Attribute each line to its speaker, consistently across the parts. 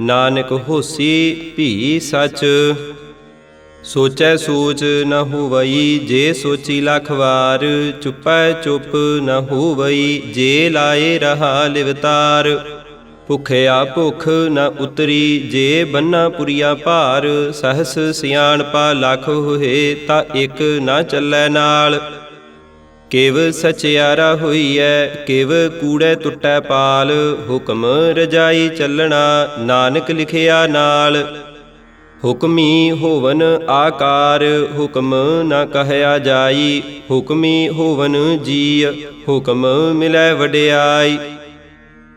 Speaker 1: ਨਾਨਕ ਹੋਸੀ ਭੀ ਸੱਚ। ਸੋਚੈ ਸੋਚ ਨ ਹੋਵਈ ਜੇ ਸੋਚੀ ਲੱਖ ਵਾਰ, ਚੁੱਪੈ ਚੁੱਪ ਨ ਹੋਵਈ ਜੇ ਲਾਏ ਰਹਾ ਲਿਵਤਾਰ ਭੁਖਿਆ ਭੁਖ ਨ ਉਤਰੀ ਜੇ ਬੰਨਾ ਪੁਰੀਆ ਭਾਰ, ਸਹਸ ਸਿਆਣਪਾ ਲੱਖ ਹੋਏ ਤਾਂ ਇੱਕ ਨਾ ਚੱਲੈ ਨਾਲ। ਕਿਵ ਸਚਿਆਰਾ ਹੋਈਐ, ਕਿਵ ਕੂੜੈ ਟੁੱਟੈ ਪਾਲ, ਹੁਕਮ ਰਜਾਈ ਚੱਲਣਾ, ਨਾਨਕ ਲਿਖਿਆ ਨਾਲ। ਹੁਕਮੀ ਹੋਵਨ ਆਕਾਰ, ਹੁਕਮ ਨਾ ਕਹਿਆ ਜਾਈ। ਹੁਕਮੀ ਹੋਵਨ ਜੀ ਹੁਕਮ ਮਿਲੈ ਵਡਿਆਈ।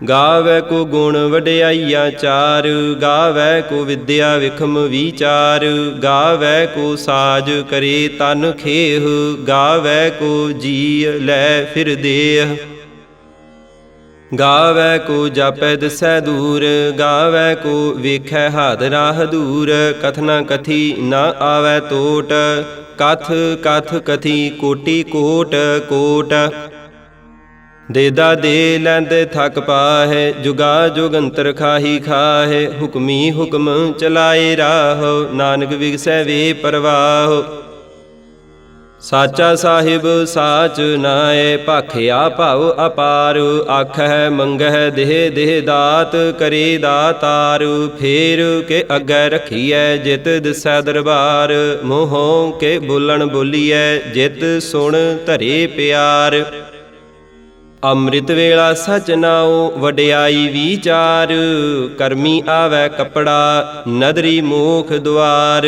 Speaker 1: ਗਾਵੈ ਕੋ ਗੁਣ ਵਡਿਆਈਆ ਚਾਰ, ਗਾਵੈ ਕੋ ਵਿਦਿਆ ਵਿਖਮ ਵਿਚਾਰ, ਗਾਵੈ ਕੋ ਸਾਜ ਕਰੇ ਤਨ ਖੇਹ, ਗਾਵੈ ਕੋ ਜੀ ਲੈ ਫਿਰ ਦੇਹ। ਗਾਵੈ ਕੋ ਜਾਪੈ ਦਸੈ ਦੂਰ, ਗਾਵੈ ਕੋ ਵੇਖੈ ਹਾਦ ਰਾਹ ਦੂਰ ਕਥਨਾ ਕਥੀ ਨਾ ਆਵੈ ਟੋਟ ਕਥ ਕਥ ਕਥੀ ਕੋਟੀ ਕੋਟ ਕੋਟ। ਦੇਦਾ ਦੇ ਲੈਂਦੇ ਥਕ ਪਾਹੇ, ਜੁਗਾ ਜੁਗੰਤਰ ਖਾਹੀ ਖਾਹੇ, ਹੁਕਮੀ ਹੁਕਮ ਚਲਾਏ ਰਾਹੋ, ਨਾਨਕ ਵਿਗਸੈ ਵੇ ਪਰਵਾਹ। ਸਾਚਾ ਸਾਹਿਬ ਸਾਚ ਨਾਏ ਭਾਖਿਆ ਭਉ ਅਪਾਰ ਆਖੈ ਮੰਗਹਿ ਦੇਹ ਦੇਹ ਦਾਤ, ਕਰੇ ਦਾਤਾਰ ਫੇਰ ਕੇ ਅੱਗੇ ਰਖੀਐ ਜਿਤ ਦਿਸੈ ਦਰਬਾਰ, ਮੋਹੋਂ ਕੇ ਬੋਲਣ ਬੋਲੀਐ, ਜਿਤ ਸੁਣ ਧਰੇ ਪਿਆਰ। ਅੰਮ੍ਰਿਤ ਵੇਲਾ ਸਚ ਨਾਉ, ਵਡਿਆਈ ਵਿਚਾਰ। ਕਰਮੀ ਆਵੈ ਕਪੜਾ, ਨਦਰੀ ਮੋਖ ਦੁਆਰ।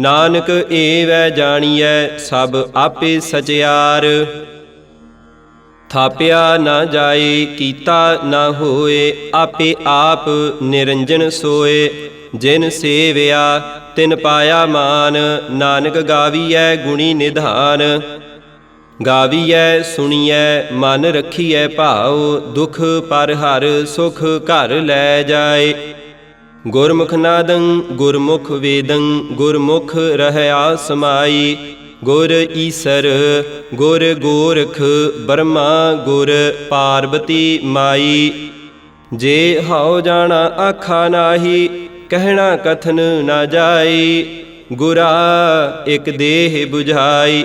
Speaker 1: ਨਾਨਕ ਏਵੈ ਜਾਣੀਐ, ਸਭ ਆਪੇ ਸਚਿਆਰ। ਥਾਪਿਆ ਨਾ ਜਾਏ, ਕੀਤਾ ਨਾ ਹੋਏ, ਆਪੇ ਆਪ ਨਿਰੰਜਨ ਸੋਏ। ਜਿਨ ਸੇਵਿਆ, ਤਿਨ ਪਾਇਆ ਮਾਨ, ਨਾਨਕ ਗਾਵੀਐ ਗੁਣੀ ਨਿਧਾਨ। ਗਾਵੀਐ, ਸੁਣੀਐ, ਮਨ ਰਖੀਐ ਭਾਉ, ਦੁਖ ਪਰ ਹਰ ਸੁਖ ਘਰ ਲੈ ਜਾਏ। ਗੁਰਮੁਖ ਨਾਦੰ, ਗੁਰਮੁਖ ਵੇਦੰ, ਗੁਰਮੁਖ ਰਹਿਆ ਸਮਾਈ ਗੁਰ ਈਸਰ, ਗੁਰ ਗੋਰਖ, ਬਰਮਾ ਗੁਰ ਪਾਰਬਤੀ ਮਾਈ। ਜੇ ਹਉ ਜਾਣਾ ਆਖਾ ਨਾਹੀ, ਕਹਿਣਾ ਕਥਨ ਨਾ ਜਾਈ। ਗੁਰਾ ਇਕ ਦੇਹ 부ਝਾਈ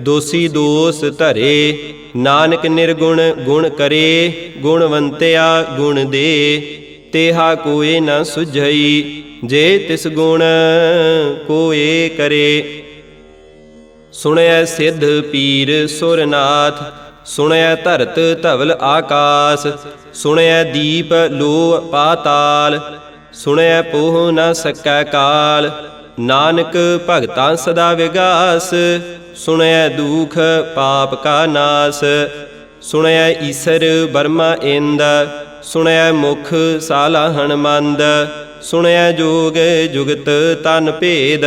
Speaker 1: ਦੋਸੀ ਦੋਸ ਧਰੇ, ਨਾਨਕ ਨਿਰਗੁਣ ਗੁਣ ਕਰੇ, ਗੁਣਵੰਤਿਆ ਗੁਣ ਦੇ, ਤੇਹਾ ਕੋਏ ਨ ਸੁਝਈ, ਜੇ ਤਿਸ ਗੁਣ ਕੋਏ ਕਰੇ। ਸੁਣਿਐ ਸਿੱਧ ਪੀਰ ਸੁਰਨਾਥ ਸੁਣਿਐ ਧਰਤ ਧਵਲ ਆਕਾਸ ਸੁਣਿਐ ਦੀਪ ਲੋ ਪਾਤਾਲ ਸੁਣਿਐ ਪੋਹ ਨ ਸਕੈ ਕਾਲ, ਨਾਨਕ ਭਗਤਾਂ ਸਦਾ ਵਿਗਾਸ ਸੁਣਿਐ ਦੁਖ ਪਾਪ ਕਾ ਨਾਸ ਸੁਣਿਐ ਈਸਰ ਬਰਮਾ ਇੰਦ ਸੁਣਿਐ ਮੁਖ ਸਾਲਾ ਮੰਦ ਸੁਣਿਐ ਜੋਗ ਜੁਗਤ ਤਨ ਭੇਦ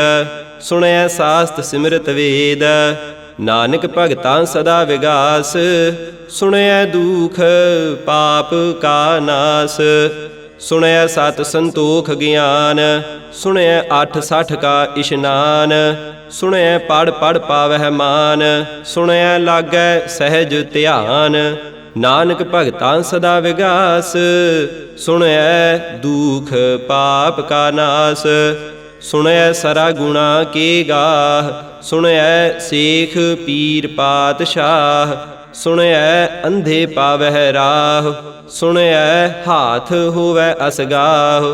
Speaker 1: ਸੁਣਿਐ ਸਾਸਤ ਸਿਮਰਤ ਵੇਦ, ਨਾਨਕ ਭਗਤਾਂ ਸਦਾ ਵਿਗਾਸ ਸੁਣਿਐ ਦੁਖ ਪਾਪ ਕਾ ਨਾਸ ਸੁਣਿਐ ਸਤ ਸੰਤੋਖ ਗਿਆਨ ਸੁਣਿਐ ਅੱਠ ਸੱਠ ਕਾ ਇਸ਼ਨਾਨ ਸੁਣਿਐ ਪੜ ਪੜ ਪਾਵਹਿ ਮਾਨ ਸੁਣਿਐ ਲਾਗੈ ਸਹਿਜ ਧਿਆਨ। ਨਾਨਕ ਭਗਤਾਂ ਸਦਾ ਵਿਗਾਸ ਸੁਣਿਐ ਦੁਖ ਪਾਪ ਕਾ ਨਾਸ। ਸੁਣਿਐ ਸਰਾ ਗੁਣਾ ਕੀ ਗਾਹ ਸੁਣਿਐ ਸੇਖ ਪੀਰ ਪਾਤਸ਼ਾਹ। ਸੁਣਿਐ ਅੰਧੇ ਪਾਵਹਿ ਰਾਹ ਸੁਣਿਐ ਹਾਥ ਹੋਵੈ ਅਸਗਾਹ।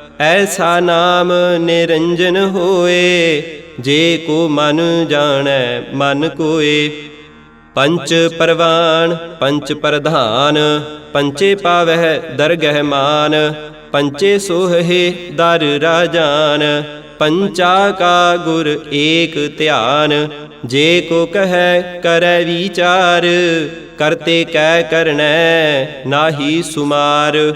Speaker 1: ਐਸਾ ਨਾਮ ਨਿਰੰਜਨ ਹੋਏ, ਜੇ ਕੋ ਮਨ ਜਾਣੈ, ਮਨ ਕੋਏ। ਪੰਚ ਪਰਵਾਨ ਪੰਚ ਪ੍ਰਧਾਨ, ਪੰਚੇ ਪਾਵਹਿ, ਦਰਗਹਿ ਮਾਨ। ਪੰਚੇ ਸੋਹੇ ਦਰ ਰਾਜਾਨ। ਪੰਚਾ ਕਾ ਗੁਰ ਏਕ ਧਿਆਨ। ਜੇ ਕੋ ਕਹੈ, ਕਰੈ ਵਿਚਾਰ। ਕਰਤੇ ਕਹਿ ਕਰਨੈ, ਨਾਹੀ ਸੁਮਾਰ।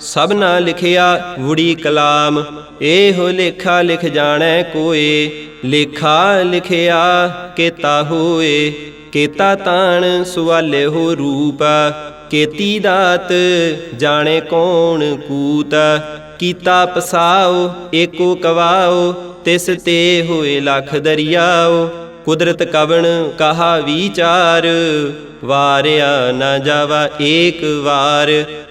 Speaker 1: ਸਭਨਾ ਲਿਖਿਆ ਵੁੜੀ ਕਲਾਮ, ਇਹੋ ਲੇਖਾ ਲਿਖ ਜਾਣੈ ਕੋਏ, ਲੇਖਾ ਲਿਖਿਆ ਕੇਤਾ ਹੋਏ, ਕੇਤਾ ਤਾਣ ਸੁਵਾਲੇ ਹੋ ਰੂਪ, ਕੇਤੀ ਦਾਤ ਜਾਣੇ ਕੌਣ ਕੂਤ, ਕੀਤਾ ਪਸਾਓ, ਏਕੋ ਕਵਾਓ, ਤਿਸ ਤੇ ਹੋਏ ਲਖ ਦਰਿਆਓ, ਕੁਦਰਤ ਕਵਣ ਕਹਾ ਵਿਚਾਰ, ਵਾਰਿਆ ਨਾ ਜਾਵਾ ਏਕ ਵਾਰ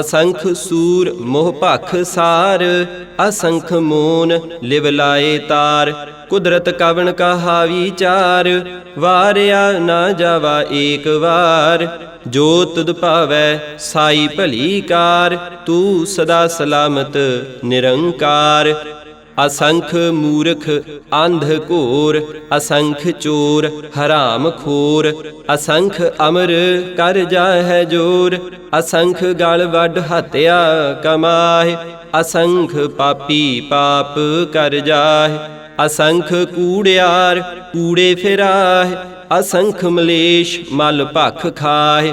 Speaker 1: ਅਸੰਖ ਸੂਰ ਮੋਹ ਭਖ ਸਾਰ, ਅਸੰਖ ਮੂਨ ਲਿਵ ਲਾਏ ਤਾਰ, ਕੁਦਰਤ ਕਵਣ ਕਹਾ ਵਿਚਾਰ ਵਾਰਿਆ ਨਾ ਜਾਵਾ ਏਕ ਵਾਰ, ਜੋ ਤੁਧ ਭਾਵੈ ਸਾਈ ਭਲੀ ਕਾਰ, ਤੂੰ ਸਦਾ ਸਲਾਮਤ ਨਿਰੰਕਾਰ। ਅਸੰਖ ਮੂਰਖ ਅੰਧ ਘੋਰ, ਅਸੰਖ ਚੋਰ, ਹਰਾਮ ਖੋਰ, ਅਸੰਖ ਅਮਰ ਕਰ ਜਾਹੈ ਜੋਰ, ਅਸੰਖ ਗਲ ਵੱਡ ਹਤਿਆ ਕਮਾਹਿ, ਅਸੰਖ ਪਾਪੀ ਪਾਪ ਕਰ ਜਾਹਿ, ਅਸੰਖ ਕੂੜਿਆਰ ਕੂੜੇ ਫਿਰਾਹਿ, ਅਸੰਖ ਮਲੇਸ਼ ਮਲ ਭਖ ਖਾਹਿ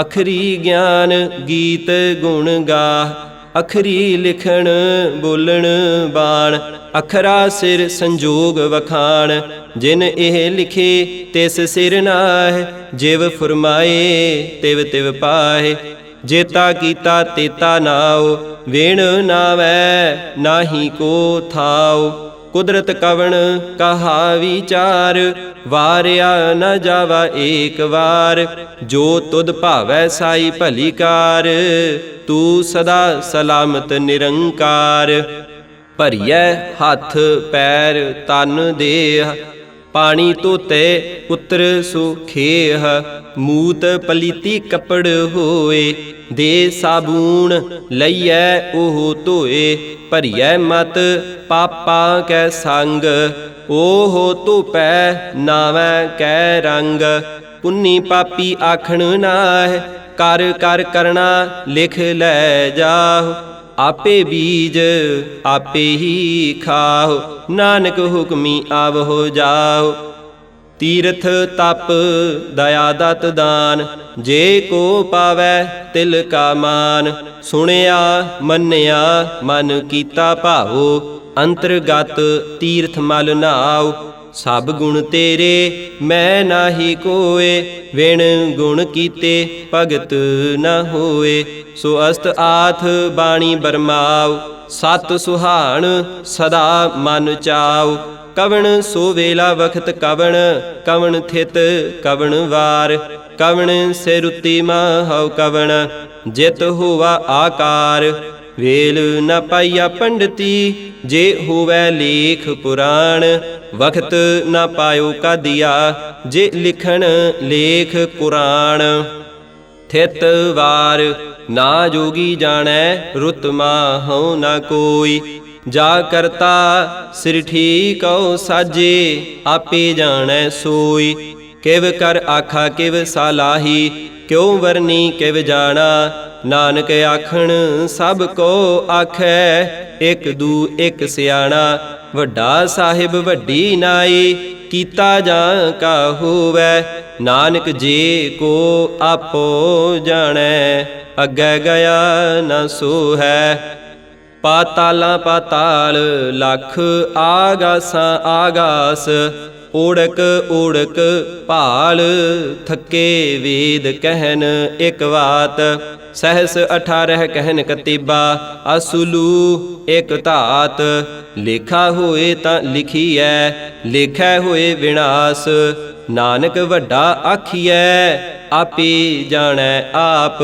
Speaker 1: ਅਖਰੀ ਗਿਆਨ ਗੀਤ ਗੁਣ ਗਾ ਅਖਰੀ ਲਿਖਣ ਬੋਲਣ ਬਾਣ, ਅਖਰਾ ਸਿਰ ਸੰਜੋਗ ਵਖਾਣ, ਜਿਨ ਇਹ ਲਿਖੇ ਤਿਸ ਸਿਰ ਨਾਹਿ, ਜਿਵ ਫਰਮਾਏ ਤਿਵ ਤਿਵ ਪਾਏ ਜੇਤਾ ਕੀਤਾ ਤੇਤਾ ਨਾਉ, ਵੇਣ ਨਾਵੈ ਨਾਹੀ ਕੋ ਥਾਉ, ਕੁਦਰਤ ਕਵਣ ਕਹਾ ਵਿਚਾਰ ਵਾਰਿਆ ਨ ਜਾਵਾ ਏਕ ਵਾਰ, ਜੋ ਤੁਧ ਭਾਵੈ ਸਾਈ ਭਲੀ ਕਾਰ, ਤੂੰ ਸਦਾ ਸਲਾਮਤ ਨਿਰੰਕਾਰ। ਭਰੀਐ ਹੱਥ, ਪੈਰ, ਤਨ, ਦੇਹ, ਪਾਣੀ ਧੋਤੇ, ਪੁੱਤਰ ਸੁਖੇਹ, ਮੂਤ ਪਲੀਤੀ ਕੱਪੜ ਹੋਏ, ਦੇ ਸਾਬੂਣ ਲਈਐ ਉਹ ਧੋਏ, ਭਰੀਐ ਮਤ ਪਾਪਾ ਕੈ ਸੰਗ ਓਹ ਧੋਪੈ ਨਾਵੈ ਕੈ ਰੰਗ, ਪੁੰਨੀ ਪਾਪੀ ਆਖਣ ਨਾਹਿ, ਕਰ ਕਰ ਕਰਣਾ ਲਿਖ ਲੈ ਜਾਹੁ, ਆਪੇ ਬੀਜ ਆਪੇ ਹੀ ਖਾਹੁ, ਨਾਨਕ ਹੁਕਮੀ ਆਵਹੁ ਜਾਹੁ। ਤੀਰਥ ਤਪ ਦਇਆ ਦਤ ਦਾਨ, ਜੇ ਕੋ ਪਾਵੈ ਤਿਲ ਕਾ ਮਾਨ, ਸੁਣਿਆ ਮੰਨਿਆ ਮਨ ਕੀਤਾ ਭਾਉ ਅੰਤਰਗਤ ਤੀਰਥ ਮਲ ਨਾਉ, ਸਭ ਗੁਣ ਤੇਰੇ, ਮੈਂ ਨਾਹੀ ਕੋਏ, ਵਿਣ ਗੁਣ ਕੀਤੇ, ਭਗਤ ਨਾ ਹੋਏ। ਸੋ ਅਸਤ ਆਥ ਬਾਣੀ ਬਰਮਾਉ, ਸਤ ਸੁਹਾਣ ਸਦਾ ਮਨ ਚਾਉ। ਕਵਣ ਸੋ ਵੇਲਾ ਵਖਤ ਕਵਣ ਕਵਣ ਥਿਤ ਕਵਣ ਵਾਰ। ਕਵਣ ਸਿਰੁਤੀ ਮਾਹਉ ਕਵਣ, ਜਿਤ ਹੋਵਾ ਆਕਾਰ। ਵੇਲ ਨ ਪਾਈਆ ਪੰਡਤੀ, ਜੇ ਹੋਵੈ ਲੇਖ ਪੁਰਾਣ, ਵਖਤ ਨ ਪਾਇਓ ਕਾਦੀਆ, ਜੇ ਲਿਖਣ ਲੇਖ ਕੁਰਾਨ ਥਿਤ ਵਾਰ ਨਾ ਜੋਗੀ ਜਾਣੈ ਰੁਤਮਾ ਮਾਹਉ ਨ ਕੋਈ। ਜਾ ਕਰਤਾ ਸਿਰ ਠੀਕਉ ਸਾਜੇ ਆਪੇ ਜਾਣੈ ਸੋਈ। ਕਿਵ ਕਰ ਆਖਾ, ਕਿਵ ਸਾਲਾਹੀ ਕਿਉ ਵਰਨੀ ਕਿਵ ਜਾਣਾ? ਨਾਨਕ ਆਖਣ, ਸਭ ਕੋ ਆਖੈ, ਇਕ ਦੂ ਇਕ ਸਿਆਣਾ। ਵੱਡਾ ਸਾਹਿਬ ਵੱਡੀ ਨਾਈ, ਕੀਤਾ ਜਾਂ ਕਾ ਹੋਵੈ? ਨਾਨਕ ਜੀ ਕੋ ਆਪੋ ਜਾਣੈ, ਅੱਗੇ ਗਿਆ ਨਾ ਸੋ ਹੈ ਪਾਤਾਲਾਂ ਪਾਤਾਲ, ਲਖ ਆਗਾਸਾਂ ਆਗਾਸ। ਓੜਕ ਓੜਕ ਭਾਲ, ਥੱਕੇ ਵੇਦ ਕਹਿਨ ਇਕ ਬਾਤ ਸਹਸ 18 ਕਹਿਨ ਕਤੀਬਾ, ਅਸੁਲੂ ਇਕ ਧਾਤ। ਲੇਖਾ ਹੋਏ ਤਾਂ ਲਿਖੀਐ, ਲੇਖੈ ਹੋਏ ਵਿਨਾਸ਼। ਨਾਨਕ ਵੱਡਾ ਆਖੀਐ, ਆਪੇ ਜਾਣੈ ਆਪ।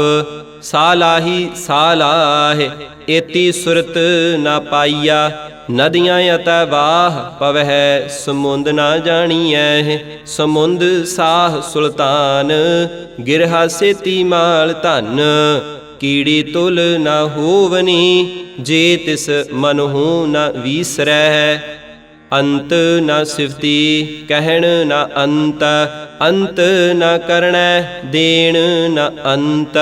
Speaker 1: ਸਾਲਾਹੀ ਸਾਲਾਹ, ਏਤੀ ਸੁਰਤ ਨਾ ਪਾਈਆ ਨਦੀਆਂ ਅਤੈ ਵਾਹ ਪਵਹਿ, ਸਮੁੰਦ ਨਾ ਜਾਣੀਐ, ਸਮੁੰਦ ਸਾਹ ਸੁਲਤਾਨ। ਗਿਰਹਾ ਸੇਤੀ ਮਾਲ ਧਨ, ਕੀੜੀ ਤੁਲ ਨਾ ਹੋਵਨੀ, ਜੇ ਤਿਸ ਮਨਹੂ ਨਾ ਵੀਸਰੈ ਅੰਤ ਨਾ ਸਿਫਤੀ, ਕਹਿਣ ਨਾ ਅੰਤ ਅੰਤ ਨਾ ਕਰਣੈ ਦੇਣ ਨਾ ਅੰਤ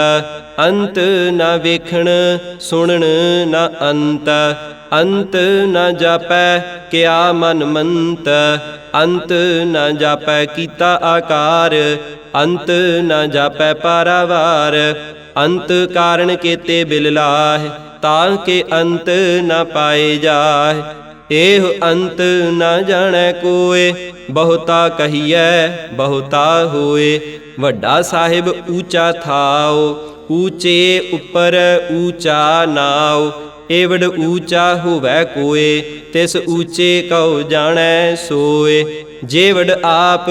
Speaker 1: ਅੰਤ ਨਾ ਵੇਖਣ, ਸੁਣਨ ਨਾ ਅੰਤ। ਅੰਤ ਨ ਜਾਪੈ ਕਿਆ ਮਨ ਮੰਤ, ਅੰਤ ਨ ਜਾਪੈ ਕੀਤਾ ਆਕਾਰ, ਅੰਤ ਨ ਜਾਪੈ ਪਾਰਾਵਾਰ, ਅੰਤ ਕਾਰਨ ਕੇਤੇ ਬਿਲਲਾਹ ਤਾਂ ਕੇ ਅੰਤ ਨ ਪਾਏ ਜਾਏ ਇਹ ਅੰਤ ਨ ਜਾਣੈ ਕੋਏ, ਬਹੁਤਾ ਕਹੀਐ, ਬਹੁਤਾ ਹੋਏ। ਵੱਡਾ ਸਾਹਿਬ ਊਚਾ ਥਾਓ, ਊਚੇ ਉੱਪਰ ਊਚਾ ਨਾਉ ਏਵੜ ਊਚਾ ਹੋਵੈ ਕੋਏ, ਤਿਸ ਊਚੇ ਕਉ ਜਾਣੈ ਸੋਏ। ਜੇਵੜ ਆਪ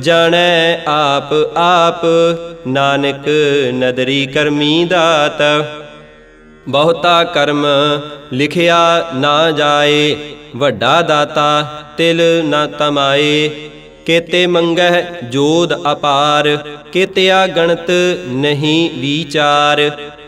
Speaker 1: ਜਾਣੈ ਆਪ ਆਪ, ਨਾਨਕ ਨਦਰੀ ਕਰਮੀ ਦਾਤ। ਬਹੁਤਾ ਕਰਮ ਲਿਖਿਆ ਨਾ ਜਾਏ, ਵੱਡਾ ਦਾਤਾ ਤਿਲ ਨਾ ਤਮਾਏ। ਕੇਤੇ ਮੰਗਹਿ ਜੋਦ ਅਪਾਰ, ਕੇਤਿਆ ਗਣਤ ਨਹੀਂ ਵਿਚਾਰ।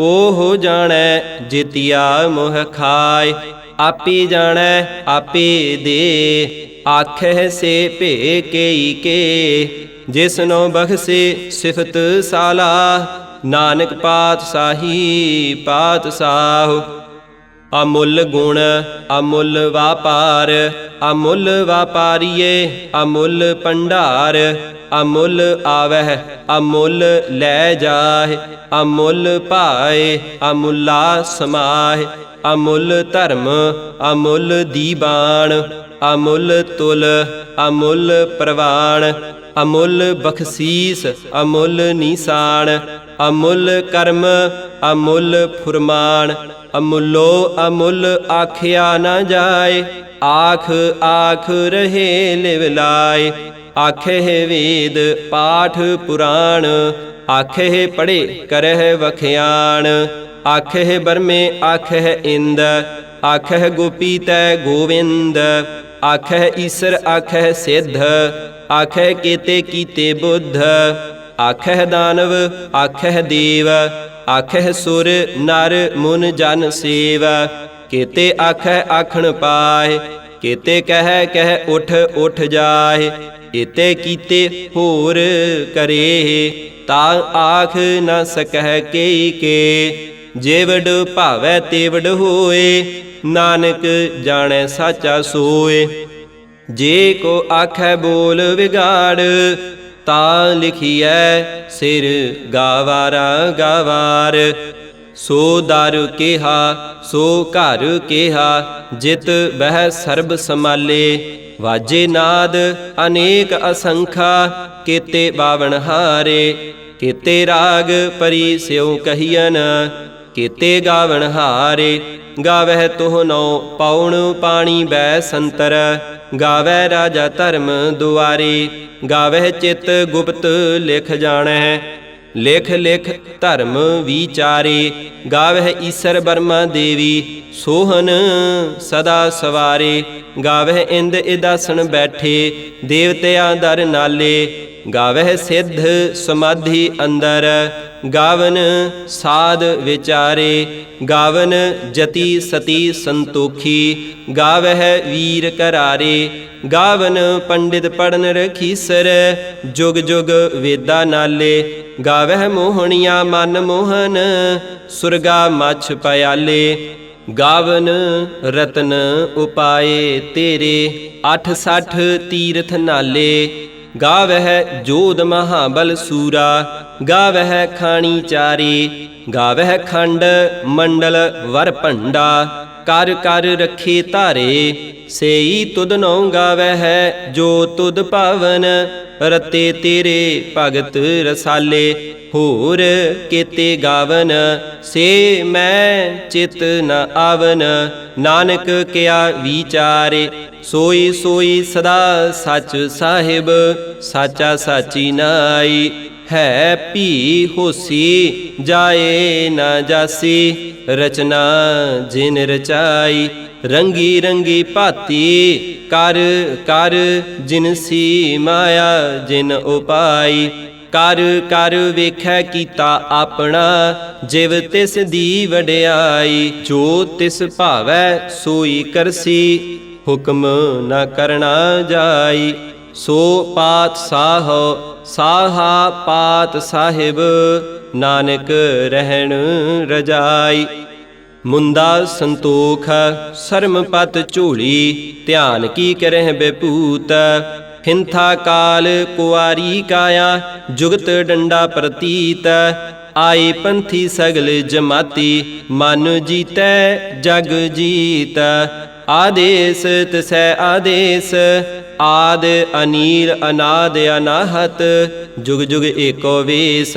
Speaker 1: ਉਹ ਜਾਣੈ ਜਿਤਿਆ ਮੋਹ ਖਾਏ, ਆਪੇ ਜਾਣੈ, ਆਪੇ ਦੇ। ਆਖੈ ਸੇ ਭੇ ਕੇਈ ਕੇ, ਜਿਸਨੋ ਬਖਸੇ ਸਿਫਤ ਸਾਲਾ। ਨਾਨਕ ਪਾਤਸ਼ਾਹੀ ਪਾਤਸ਼ਾਹ, ਅਮੁੱਲ ਗੁਣ, ਅਮੁੱਲ ਵਾਪਾਰ, ਅਮੁੱਲ ਵਾਪਾਰੀਏ, ਅਮੁੱਲ ਭੰਡਾਰ। ਅਮੁੱਲ ਆਵਹਿ, ਅਮੁੱਲ ਲੈ ਜਾਹਿ, ਅਮੁੱਲ ਭਾਏ, ਅਮੁੱਲਾ ਸਮਾਹਿ, ਅਮੁੱਲ ਧਰਮ, ਅਮੁੱਲ ਦੀਬਾਨ ਅਮੁੱਲ ਤੁਲ, ਅਮੁੱਲ ਪ੍ਰਵਾਨ ਅਮੁੱਲ ਬਖਸ਼ੀਸ, ਅਮੁੱਲ ਨਿਸ਼ਾਨ ਅਮੁੱਲ ਕਰਮ, ਅਮੁੱਲ ਫੁਰਮਾਨ, ਅਮੁੱਲੋ ਅਮੁੱਲ ਆਖਿਆ ਨਾ ਜਾਏ, ਆਖ ਆਖ ਰਹੇ ਲਿਵ ਲਾਏ ਆਖੇ ਵੇਦ ਪਾਠ ਪੁਰਾਣ ਆਖੇ ਪੜੇ ਕਰਹਿ ਵਖਿਆਣ ਆਖੇ ਬਰਮੇ ਆਖੇ ਇੰਦ ਆਖੇ ਗੋਪੀ ਤੈ ਗੋਵਿੰਦ ਆਖੇ ਈਸਰ ਆਖੇ ਸਿੱਧ ਆਖੇ ਕੀਤੇ ਕੀਤੇ ਬੁੱਧ ਆਖੇ ਦਾਨਵ ਆਖੇ ਦੇਵ ਆਖੇ ਸੁਰ ਨਰ ਮੁਨ ਜਨ ਸੇਵ ਕੀਤੇ ਆਖੇ ਆਖਣ ਪਾਏ ਕੀਤੇ ਕਹਿ ਕਹਿ ਉਠ ਉਠ ਜਾਏ ਇਤੇ ਕੀਤੇ ਹੋਰ ਕਰੇ, ਤਾ ਆਖ ਨ ਸਕਹਿ ਕੇਈ ਕੇ। ਜੇਵੜ ਭਾਵੈ ਤੇਵੜ ਹੋਏ, ਨਾਨਕ ਜਾਣੈ ਸਾਚਾ ਸੋਏ। ਜੇ ਕੋ ਆਖੈ ਬੋਲ ਵਿਗਾੜ, ਤਾਂ ਲਿਖੀਐ ਸਿਰ ਗਾਵਾਰਾ ਗਾਵਾਰ। ਸੋ ਦਰ ਕਿਹਾ, ਸੋ ਘਰ ਕਿਹਾ, ਜਿਤ ਬਹਿ ਸਰਬ ਸਮਾਲੇ ਵਾਜੇ ਨਾਦ ਅਨੇਕ ਅਸੰਖਾ, ਕੀਤੇ ਬਾਵਨ ਹਾਰੇ, ਕੀਤੇ ਰਾਗ ਪਰੀ ਸਿਉ ਕਹੀਨ ਕੀਤੇ ਗਾਵਨ ਹਾਰੇ, ਗਾਵਹਿ ਤੋਹ ਨੋ ਪੌਣ ਪਾਣੀ ਬੈ ਸੰਤਰ ਗਾਵੈ ਰਾਜਾ ਧਰਮ ਦੁਆਰੇ, ਗਾਵਹਿ ਚਿਤ ਗੁਪਤ ਲਿਖ ਜਾਣੈ ਲਿਖ ਲਿਖ ਧਰਮ ਵਿਚਾਰੇ, ਗਾਵਹਿ ਈਸਰ ਬਰਮਾ ਦੇਵੀ ਸੋਹਨ ਸਦਾ ਸਵਾਰੇ। ਗਾਵਹਿ ਇੰਦ ਇਦਾਸਣ ਬੈਠੇ, ਦੇਵਤਿਆਂ ਦਰ ਨਾਲੇ। ਗਾਵਹਿ ਸਿੱਧ ਸਮਾਧੀ ਅੰਦਰ ਗਾਵਨ ਸਾਧ ਵਿਚਾਰੇ, ਗਾਵਨ ਜਤੀ ਸਤੀ ਸੰਤੋਖੀ, ਗਾਵਹਿ ਵੀਰ ਕਰਾਰੇ, ਗਾਵਨ ਪੰਡਿਤ ਪੜਨ ਰਖੀਸਰ ਜੁਗ ਜੁਗ ਵੇਦਾ ਨਾਲੇ, ਗਾਵਹਿ ਮੋਹਣੀਆਂ ਮਨ ਮੋਹਨ, ਸੁਰਗਾ ਮਛ ਪਿਆਲੇ, ਗਾਵਨ ਰਤਨ ਉਪਾਏ ਤੇਰੇ 86 ਤੀਰਥ ਨਾਲੇ ਗਾਵਹਿ ਜੋਧ ਮਹਾਬਲ ਸੂਰਾ, ਗਾਵਹਿ ਖਾਣੀ ਚਾਰੇ, ਗਾਵਹਿ ਖੰਡ ਮੰਡਲ ਵਰ ਭੰਡਾ, ਕਰ ਕਰ ਰੱਖੇ ਧਾਰੇ, ਸੇਈ ਤੁਧ ਨੋ ਗਾਵਹਿ ਜੋ ਤੁਧ ਭਾਵਨ ਰਤੇ ਤੇਰੇ ਭਗਤ ਰਸਾਲੇ, ਹੋਰ ਕੀਤੇ ਗਾਵਨ, ਸੇ ਮੈਂ ਚਿਤ ਨ ਆਵਨ। ਨਾਨਕ ਕਿਆ ਵਿਚਾਰੇ, ਸੋਈ ਸੋਈ ਸਦਾ ਸੱਚ ਸਾਹਿਬ, ਸਾਚਾ ਸਾਚੀ ਨਾਈ। ਹੈ ਭੀ ਹੋਸੀ, ਜਾਏ ਨਾ ਜਾਸੀ, ਰਚਨਾ ਜਿਨ ਰਚਾਈ। ਰੰਗੀ ਰੰਗੀ ਭਾਤੀ ਕਰ ਕਰ ਜਿਨ ਸੀ ਮਾਇਆ, ਜਿਨ ਉਪਾਈ। ਕਰ ਕਰ ਵੇਖੈ ਕੀਤਾ ਆਪਣਾ, ਜਿਵ ਤਿਸ ਦੀ ਵਡਿਆਈ। ਜੋ ਤਿਸ ਭਾਵੈ ਸੋਈ ਕਰਸੀ, ਹੁਕਮ ਨਾ ਕਰਨਾ ਜਾਈ। ਸੋ ਪਾਤ ਸਾਹ, ਸਾਹਾ ਪਾਤ ਸਾਹਿਬ, ਨਾਨਕ ਰਹਿਣ ਰਜਾਈ। ਮੁੰਦਾ ਸੰਤੋਖ, ਸਰਮ ਪਤ ਝੋਲੀ, ਧਿਆਨ ਕੀ ਕਰਹਿ ਬੇਪੂਤ ਹਿੰਥਾ ਕਾਲ ਕੁਆਰੀ ਕਾਇਆ, ਜੁਗਤ ਡੰਡਾ ਪ੍ਰਤੀਤ। ਆਏ ਪੰਥੀ ਸਗਲ ਜਮਾਤੀ, ਮਨ ਜੀਤੈ, ਜਗ ਜੀਤ। ਆਦੇਸ, ਤਸੈ ਆਦੇਸ, ਆਦ ਅਨੀਲ ਅਨਾਦ ਅਨਾਹਤ, ਜੁਗ ਜੁਗ ਏਕੋ ਵੇਸ।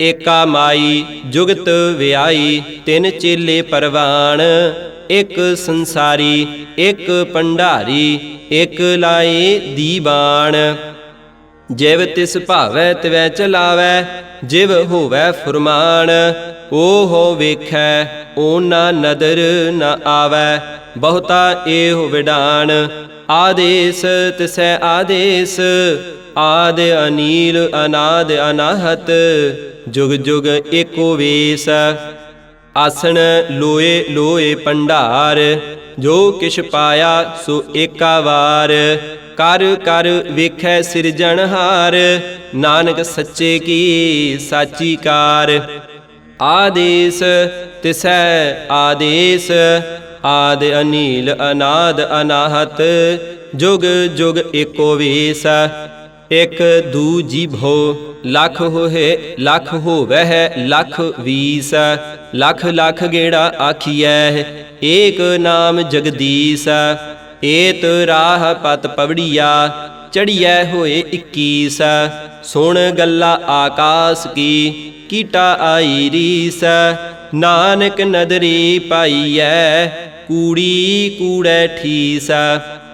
Speaker 1: ਏਕਾ ਮਾਈ ਜੁਗਤ ਵਿਆਈ, ਤਿੰਨ ਚੇਲੇ ਪਰਵਾਨ ਇੱਕ ਸੰਸਾਰੀ, ਇੱਕ ਪੰਡਾਰੀ ਇੱਕ ਲਾਏ ਦੀਵਾਨ ਜਿਵ ਤਿਸ ਭਾਵੈ, ਤਿਵੈ ਚਲਾਵੈ, ਜਿਵ ਹੋਵੈ ਫੁਰਮਾਨ। ਓ ਹੋ ਵੇਖੈ, ਓਨਾ ਨਦਰ ਨ ਆਵੈ, ਬਹੁਤਾ ਏਹੁ ਵਿਡਾਨ। ਆਦੇਸ, ਤਿਸੈ ਆਦੇਸ, ਆਦ ਅਨੀਲ, ਅਨਾਦ ਅਨਾਹਤ। ਜੁਗ ਜੁਗ ਏਕੋ ਵੇਸ, ਆਸਣ ਲੋਏ ਲੋਏ ਪੰਡਾਰ ਜੋ ਕਿਛ ਪਾਇਆ ਸੋ ਏਕਾ ਵਾਰ, ਕਰ ਕਰ ਵੇਖੈ ਸਿਰਜਣਹਾਰ ਨਾਨਕ ਸੱਚੇ ਕੀ ਸਾਚੀ ਕਾਰ, ਆਦੇਸ ਤਿਸੈ ਆਦੇਸ, ਆਦ ਅਨੀਲ ਅਨਾਦ ਅਨਾਹਤ, ਜੁਗ ਜੁਗ ਏਕੋ ਵੇਸ ਇਕ ਦੂ ਜੀਭੋ ਲਖ ਹੋਏ ਲਖ ਹੋਵੈ ਹੈ ਲਖ ਵੀਸ, ਲਖ ਲਖ ਗੇੜਾ ਆਖੀਐ, ਏਕ ਨਾਮ ਜਗਦੀਸ਼, ਏਤ ਰਾਹ ਪਤ ਪਵੜੀਆ, ਚੜੀਐ ਹੋਏ 21 ਸੁਣ ਗੱਲਾ ਆਕਾਸ ਕੀ, ਕੀਟਾ ਆਈ ਰੀਸ, ਨਾਨਕ ਨਦਰੀ ਪਾਈਐ, ਕੂੜੀ ਕੂੜੈ ਠੀਸ।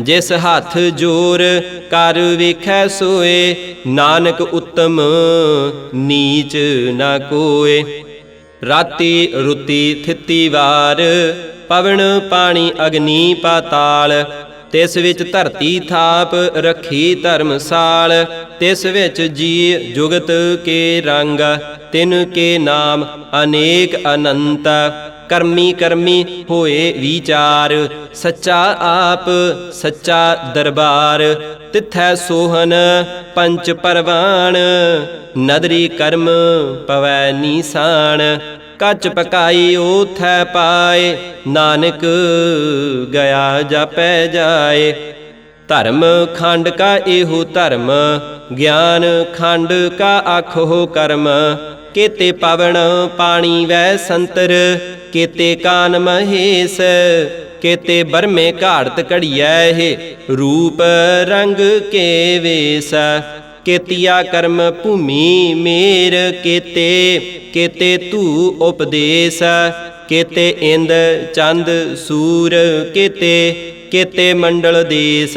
Speaker 1: ਜਿਸ ਹੱਥ ਜੋਰ ਕਰ ਵੇਖੈ ਸੋਏ, ਨਾਨਕ ਉੱਤਮ ਨੀਚ ਨਾ ਕੋਏ। ਰਾਤੀ ਰੁਤੀ ਥਿੱਤੀ ਵਾਰ, ਪਵਨ ਪਾਣੀ ਅਗਨੀ ਪਾਤਾਲ। ਤਿਸ ਵਿੱਚ ਧਰਤੀ ਥਾਪ ਰੱਖੀ ਧਰਮਸਾਲ ਤਿਸ ਵਿੱਚ ਜੀ ਜੁਗਤ ਕੇ ਰੰਗ, ਤਿਨ ਕੇ ਨਾਮ ਅਨੇਕ ਅਨੰਤ। ਕਰਮੀ ਕਰਮੀ ਹੋਏ ਵਿਚਾਰ, ਸੱਚਾ ਆਪ, ਸੱਚਾ ਦਰਬਾਰ। ਤਿਥੈ ਸੋਹਨ ਪੰਚ ਪਰਵਾਨ ਨਦਰੀ ਕਰਮ ਪਵੈ ਨੀਸਾਨ ਕੱਚ ਪਕਾਈ ਉਥੈ ਪਾਏ, ਨਾਨਕ ਗਿਆ ਜਾਪੈ ਜਾਏ। ਧਰਮ ਖੰਡ ਕਾ ਇਹੋ ਧਰਮ, ਗਿਆਨ ਖੰਡ ਕਾ ਆਖੋ ਕਰਮ। ਕੇਤੇ ਪਵਨ ਪਾਣੀ ਵੈ ਸੰਤਰ, ਕੇਤੇ ਕਾਨ ਮਹੇਸ, ਕੇਤੇ ਬਰਮੇ ਘਾੜਤ ਘੜੀਐ ਇਹ ਰੂਪ ਰੰਗ ਕੇ ਵੇਸ। ਕੇਤਿਆ ਕਰਮ ਭੂਮੀ ਮੇਰ, ਕੇਤੇ ਕੇਤੇ ਧੂ ਉਪਦੇਸ। ਕੇਤੇ ਇੰਦ, ਚੰਦ, ਸੂਰ, ਕੇਤੇ ਕੇਤੇ ਮੰਡਲ ਦੇਸ।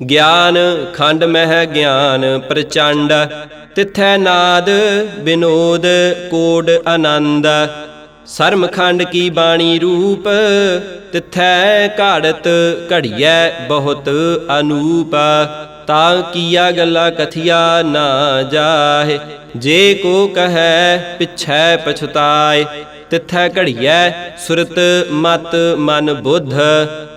Speaker 1: ਗਿਆਨ ਖੰਡ ਮਹਿ ਗਿਆਨ ਪ੍ਰਚੰਡ, ਤਿਥੈ ਨਾਦ ਵਿਨੋਦ ਕੋਡ ਆਨੰਦ। ਸਰਮਖੰਡ ਕੀ ਬਾਣੀ ਰੂਪ, ਤਿਥੈ ਘਾੜਤ ਘੜੀਐ ਬਹੁਤ ਅਨੂਪ। ਤਾਂ ਕੀਆ ਗੱਲਾ ਕਥਿਆ ਨਾ ਜਾਹੇ, ਜੇ ਕੋ ਕਹੈ ਪਿਛੈ ਪਛਤਾਏ, ਤਿਥੈ ਘੜੀਐ ਸੁਰਤ ਮਤ ਮਨ ਬੁੱਧ।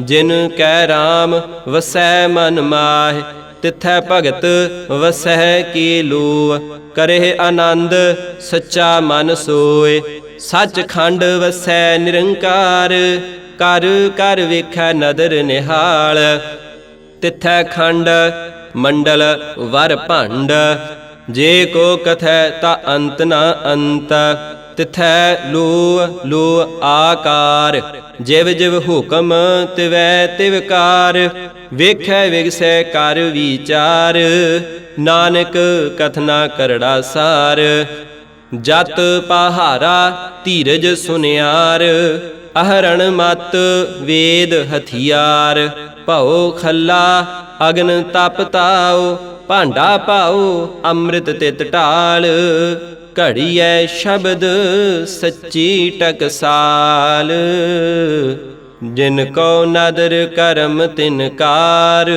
Speaker 1: ਜਿਨ ਕੈ ਰਾਮ ਵਸੈ ਮਨ ਮਾਹਿ, ਤਿਥੈ ਭਗਤ ਵਸਹਿ ਕੀ ਲੋ ਕਰੇ ਆਨੰਦ ਸੱਚਾ ਮਨ ਸੋਏ ਸੱਚ ਖੰਡ ਵਸੈ ਨਿਰੰਕਾਰ। ਕਰ ਕਰ ਵੇਖੈ ਨਦਰ ਨਿਹਾਲ। ਤਿਥੈ ਖੰਡ ਮੰਡਲ ਵਰ ਭੰਡ। ਜੇ ਕੋ ਕਥੈ ਤਾ ਅੰਤ ਨਾ ਅੰਤ। ਤਿਥੈ ਲੋ ਲੋ ਆਕਾਰ। ਜਿਵ ਜਿਵ ਹੁਕਮ, ਤਿਵੈ ਤਿਵਕਾਰ ਵੇਖੈ ਵਿਗਸੈ ਕਰ ਵਿਚਾਰ। ਨਾਨਕ ਕਥਨਾ ਕਰੜਾ ਸਾਰ। ਜਤ ਪਹਾਰਾ ਧੀਰਜ ਸੁਨਿਆਰ। ਅਹਰਣ ਮਤ ਵੇਦ ਹਥਿਆਰ। ਭਉ ਖੱਲਾ ਅਗਨ ਤਪ ਤਾਉ। ਭਾਂਡਾ ਪਾਉ ਅੰਮ੍ਰਿਤ ਤਿਤ ਢਾਲ। ਘੜੀਐ ਸ਼ਬਦ ਸੱਚੀ ਟਕਸਾਲ। ਜਿਨ ਕੋ ਨਦਰ ਕਰਮ ਤਿਨਕਾਰ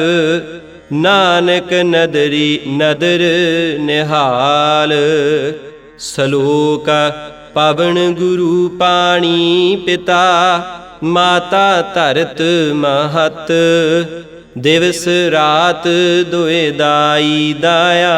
Speaker 1: ਨਾਨਕ ਨਦਰੀ ਨਦਰ ਨਿਹਾਲ। ਸਲੋਕ, ਪਵਨ ਗੁਰੂ ਪਾਣੀ ਪਿਤਾ, ਮਾਤਾ ਧਰਤ ਮਹਤ। ਦਿਵਸ ਰਾਤ ਦੁਇ ਦਾਈ ਦਾਇਆ।